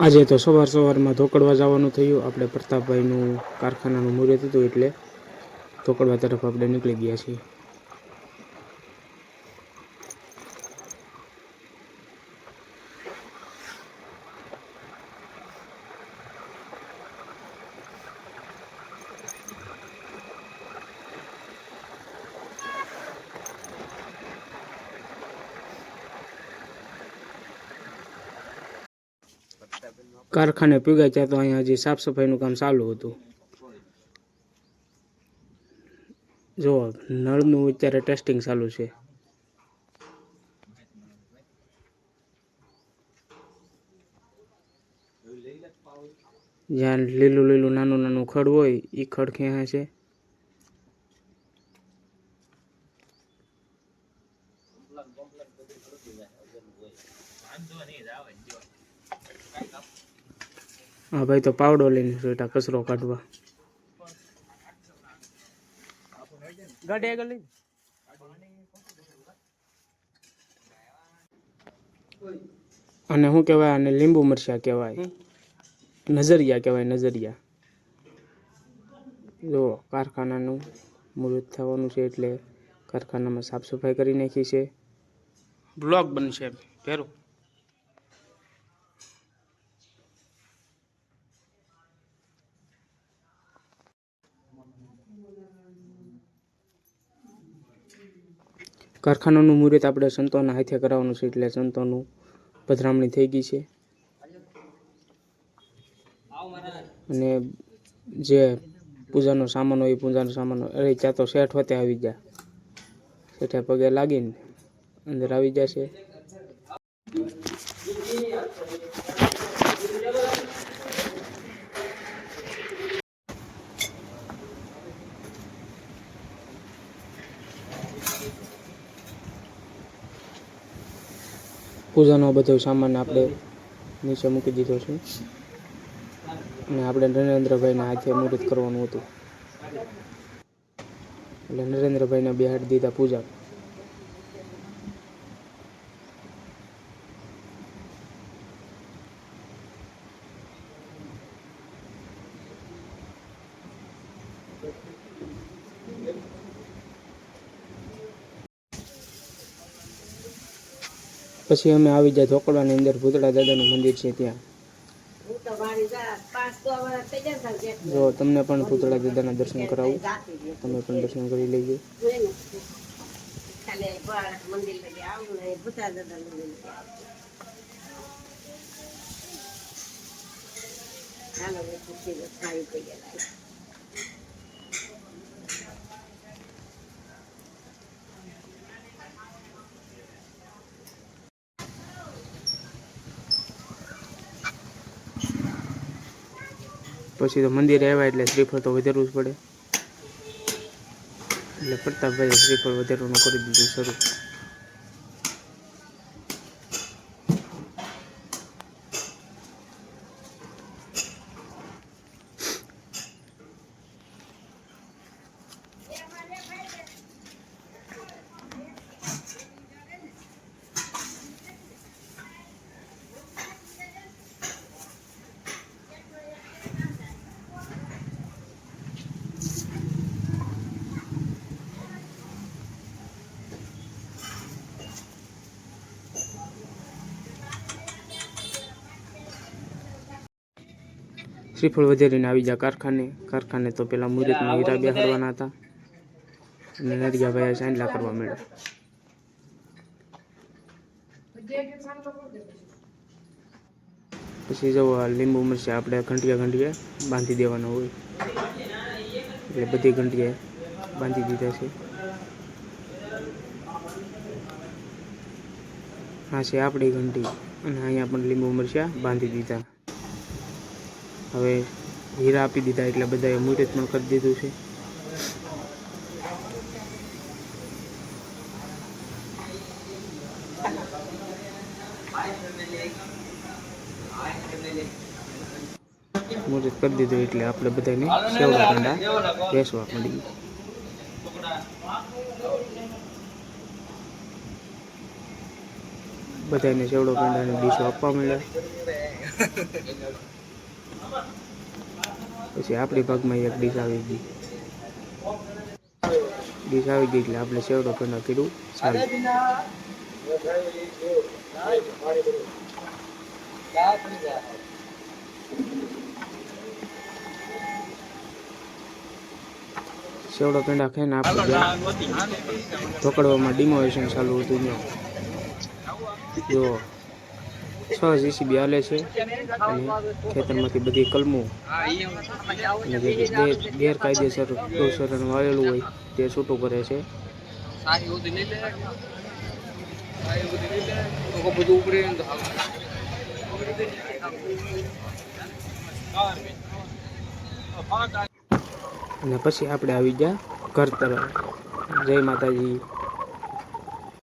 આજે તો સવાર સવારમાં ધોકડવા જવાનું થયું. આપણે પ્રતાપભાઈનું કારખાનાનું મુહૂર્ત હતું એટલે ધોકડવા તરફ આપણે નીકળી ગયા છીએ. કારખાને પીગાય ત્યાં તો અહીંયા હજી સાફ સફાઈનું કામ ચાલુ હતું. જો, નળનું અત્યારે ટેસ્ટિંગ ચાલુ છે. જ્યાં લીલું લીલું નાનું નાનું ખડ હોય એ ખડ ક્યાં છે હા ભાઈ તો પાવડો લઈને બેટા કચરો કાઢવા. ગાડી આગળ લઈ. અને શું કહેવાય આને લીંબુ મરચા કહેવાય. નજરિયા કહેવાય નજરિયા. જો કારખાનાનું મુહૂર્ત થવાનું છે એટલે કારખાનામાં સાફ સફાઈ કરી નાખી છે. બ્લોક બનશે ફેરું કારખાનાનું મુહૂર્ત આપણે સંતોના હાથે કરાવવાનું છે એટલે સંતોનું પધરામણી થઈ ગઈ છે. અને જે પૂજાનો સામાન હોય પૂજાનો સામાન અરે ત્યાં તો શેઠ હોતે આવી ગયા. શેઠે પગે લાગીને અંદર આવી જશે. પૂજાનો બધો સામાન આપણે નીચે મૂકી દીધો છે. અને આપણે નરેન્દ્રભાઈના હાથે મુહૂર્ત કરવાનું હતું. એટલે નરેન્દ્રભાઈને બેહાડી દીધા પૂજા. પછી અમે આવી જાય ધોકડાની અંદર ભૂતળા દાદાનું મંદિર છે ત્યાં. જા તમને પણ ભૂતળા દાદાના દર્શન કરાવું. તમે પણ દર્શન કરી લેજો. જોઈ ને. ખાલી બહાર મંદિર લગી આવું ને ભૂતા દાદા મંદિર લગી આવું. હાલો હવે પૂછી તો મંદિરે આવ્યા એટલે શ્રીફળ તો વધારવું જ પડે. એટલે પ્રતાપભાઈએ શ્રીફળ વધારવાનું કરી દીધું શરૂ. શ્રીફળ વધારીને આવી જા કારખાને. કારખાને તો પેલા મુહૂર્તમાં હીરા બેહાડવાના હતા. અને નરિયાભાઈ સાંડલા કરવા મળ્યા પછી જો લીંબુ મરચાં આપણે ઘંટિયા ઘંટિયા બાંધી દેવાના હોય. એટલે બધી ઘંટિયા બાંધી દીધા છે. હા છે આપણી ઘંટી. અને અહીંયા પણ લીંબુ મરચા બાંધી દીધા. હવે હીરા આપી દીધા એટલે બધાએ મુહૂર્ત પણ કરી દીધું છે. મુહૂર્ત કરી દીધું એટલે આપણે બધાને સેવડા કાંડા બેસવા મળી બધાને સેવડો પેંડાની ડીશો આપવા માંડ્યા. પછી આપણી ભાગમાં એક ડીશ આવી ગઈ. ડીશ આવી ગઈ એટલે આપણે સેવડો પેંડા કીધું સારું. સેવડો પેંડા ખાઈને આપણે પકડવામાં ડિમોવેશન ચાલુ હતું જો છ જીસીબી હાલે છે. અને ખેતરમાંથી બધી કલમો અને જે ગેરકાયદેસર પ્રોસરણ વાળેલું હોય તે છૂટું કરે છે. અને પછી આપણે આવી ગયા ઘર તરફ. જય માતાજી.